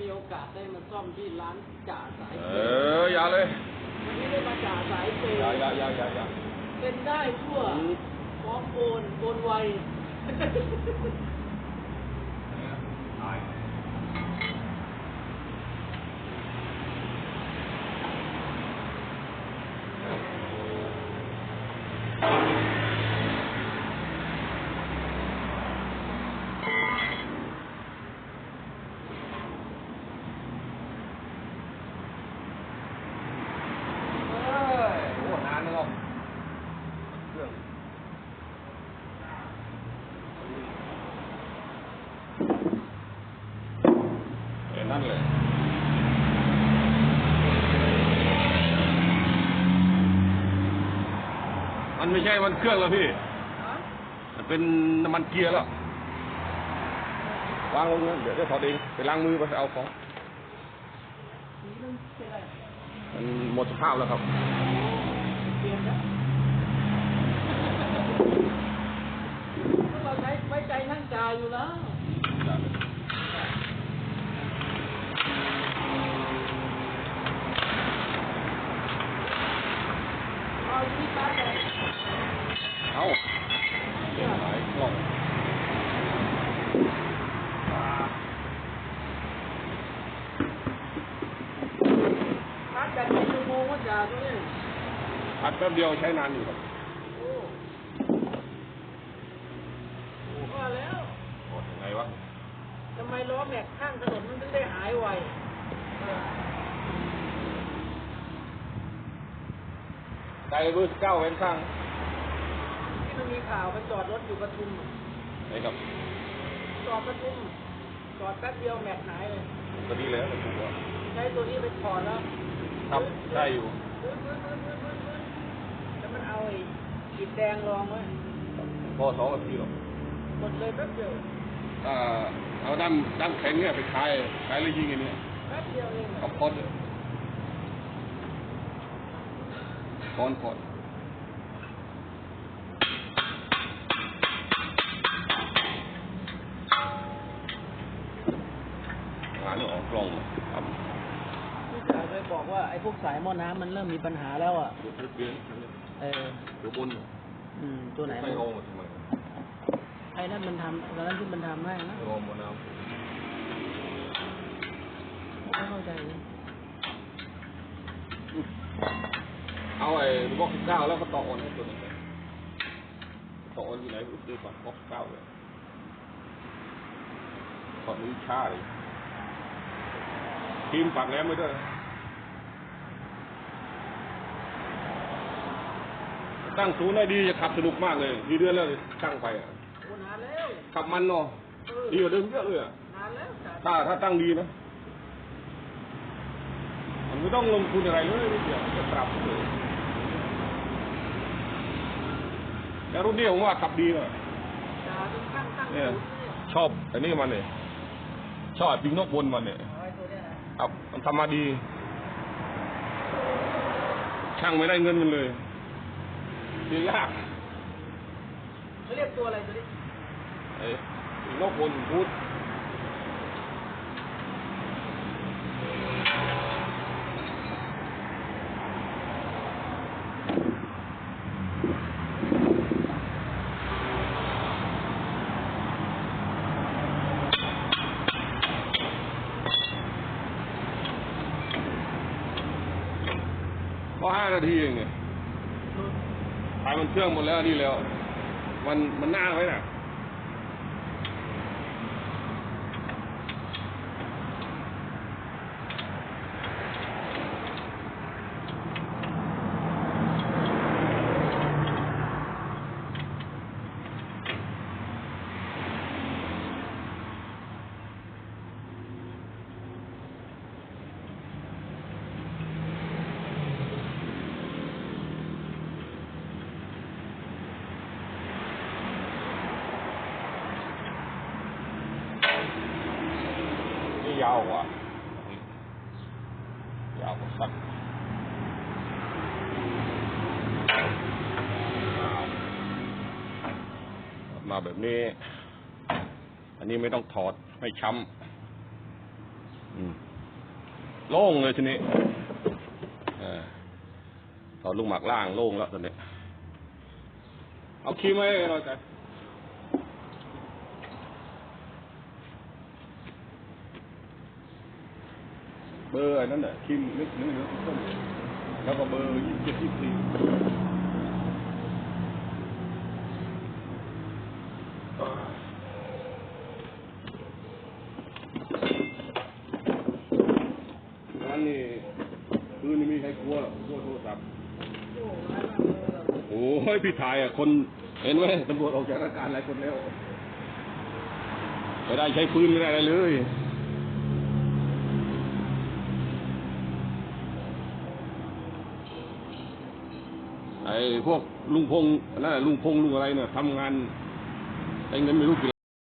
มีโอกาสได้มาซ่อมที่ร้านจ่าสายเอเปย์ออย่าเลยวันนี้ได้มาจ่าสายเปย์อย่าอย่าอย่าอย่าอย่าเป็นได้ทั่วอืมพร้อมโอนโอนไวเอ้ยโอ้นานเลยเนาะเครื่องเออ นั่นเลยมันไม่ใช่มันเครื่องแล้วพี่มันเป็นน้ำมันเกียร์แล้ววางลงนะเดี๋ยวจะถอดเองไปล้างมือไปเอาของนี่มันเป็นอะไรมันหมดสภาพแล้วครับเปลี่ยนแล้วเราใช้ไว้ใจนั่งจ่ายอยู่แล้วเอาที่ตาแดง เอาเดี๋ยวหายกล่อง ตาแดงเป็นชั่วโมงว่าจ่าตัวนี้อัดแป๊บเดียวใช้นานอยู่ครับโอ้ว่าแล้วโอ้ยังไงวะทำไมล้อแม็กข้างถนนมันถึงได้หายไวเออไกลเบอร์สิบเก้าเว้นข้างที่มันมีข่าวมันจอดรถอยู่ปทุมอะไหนครับ จอดปทุมจอดแป๊บเดียวแม็กหายเลยก็ดีแล้วถูกว่าใช้ตัวนี้ไปถอดแล้ว ครับได้อยู่ปื๊ดปื๊ดปื๊ดปื๊ดปื๊ดปื๊ดแล้วมันเอาไอ้ขีดแดงรองไว้พอสองนาทีหรอกหมดเลยแป๊บเดียวอ่าเอาด้ามด้ามแข็งเนี่ยไปคลายคลายแล้วยิงอันเนี้ยแป๊บเดียวเองกับพอดเลยคอนคอนงานนี่ออกกล้องครั บผู้ชายเคยบอกว่าไอ้พวกสายหม้อน้ำมันเริ่มมีปัญหาแล้วอะเดี๋ยวเบี้ยนเออเดี๋ยวบนอืมตัวไหนไม่โอ้ทำไมไอ้นั่นมันทำตอนนั้นที่มันทำให้นะโอ้มะนาวไม่เข้าใจนะเอาไอ้บล็อกสิบเก้าแล้วก็ต่อออนให้ตัวหนึงไปต่อออนอยู่ไหนดูดูก่อนบล็อกสิบเก้าเลยถอดมือชาเลยทีมปัดแล้วไม่ด้วย ตั้งศูนย์ได้ดีจะขับสนุกมากเลยดีเดือนแล้วตั้งไปอะโอ้นานแล้วขับมันเนาะเออดีกว่าเดิมเยอะเลยอะนานแล้วจ้ะถ้าถ้าตั้งดีนะมันไม่ต้องลงทุนอะไรเลยนิดเดียวจะปรับเลยแล้วรุ่นนี้ผมว่าขับดีเลยจ่าจนข้างตั้งเนี่ยศูนย์เนี่ยชอบอันนี้มันเนี่ยชอบปิงนกบนมันเนี่ยเอาไอ้ตัวเนี้ยนะครับมันทำมาดี ช่างไม่ได้เงินมันเลย เสียยากเขาเรียกตัวอะไรตัวนี้ไอ้ปิงนกบนพูดพอห้านาทีเองเนี่ย ถ่ายมันเชื่องหมดแล้วนี่แล้ว มันมันหน้าไว้น่ะ นี่ ยาวกว่า ยาวกว่าสั้นมาแบบนี้ อันนี้ไม่ต้องถอดไม่ช้อืมโล่งเลยทีนี้เออตอนลุงหมักล่างโล่งแล้วตอนนี้ เอาคีมไว้ให้เราใจ เบอร์อ้นั่นแหละคิมนึกนึกนึกแล้วก็เบอร์ยี่สิบเจ็ดยี่สิบสี่นั้นนี่คืนนี้มีใครกลัวหรอกกลัวโทรศัพท์โอ้ยพี่ชายอะคนเห็นไหมตำรวจออกจากราชการหลายคนแล้วไม่ได้ใช้ปืนไม่ได้อะไรเลย ไอ้พวกลุงพงนั่นแหละลุงพงลุงอะไรเนี่ยทำงานไอ้เงินไม่รู้กี่